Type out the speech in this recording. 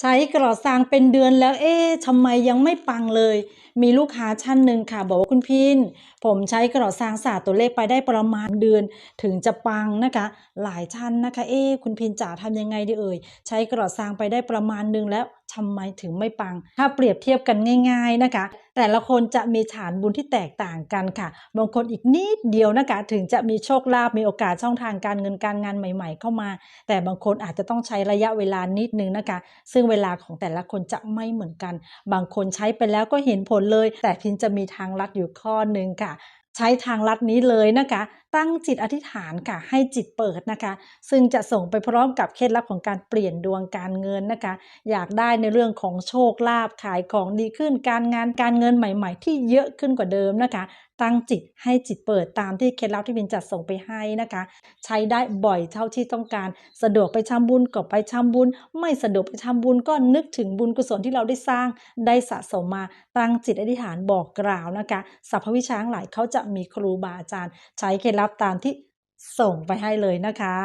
ใช้กรอซางเป็นเดือนแล้ว เอ๊ะทำไมยังไม่ปังเลยมีลูกค้าท่านหนึ่งค่ะ บอกว่าคุณพินผมใช้กรอซางศาสตร์ตัวเลขไปได้ประมาณเดือน ถึงจะปังนะคะ หลายท่านนะคะ เอ๊คุณพินจ๋าทำยังไงดีเอ่ยใช้กระดอซางไปได้ประมาณหนึ่งแล้วทำไมถึงไม่ปัง ถ้าเปรียบเทียบกันง่าย ๆนะคะ แต่ละคนจะมีฐานบุญที่แตกต่างกันค่ะ บางคนอีกนิดเดียวนะคะ ถึงจะมีโชคลาภ มีโอกาสช่องทางการเงินการงานใหม่ ๆ เข้ามา แต่บางคนอาจจะต้องใช้ระยะเวลานิดนึงนะคะ ซึ่งเวลาของแต่ละคนจะไม่เหมือนกัน บางคนใช้ไปแล้วก็เห็นผลเลย แต่พินจะมีทางลัดอยู่ข้อหนึ่งค่ะใช้ทางลัดนี้เลยนะคะ ตั้งจิตอธิษฐานค่ะ ให้จิตเปิดนะคะ ซึ่งจะส่งไปพร้อมกับเคล็ดลับของการเปลี่ยนดวงการเงินนะคะ อยากได้ในเรื่องของโชคลาภขายของดีขึ้นการงานการเงินใหม่ ๆ ที่เยอะขึ้นกว่าเดิมนะคะ ตั้งจิตให้จิตเปิดตามที่เคล็ดลับที่พินจัดส่งไปให้นะคะ ใช้ได้บ่อยเท่าที่ต้องการ สะดวกไปทำบุญก็ไปทำบุญ ไม่สะดวกไปทำบุญก็นึกถึงบุญกุศลที่เราได้สร้างได้สะสมมาตั้งจิตอธิษฐานบอกกล่าวนะคะสัพพวิชาทั้งหลายเขาจะมีครูบาอาจารย์ ใช้เคล็ดลับตามที่ส่งไปให้เลยนะคะ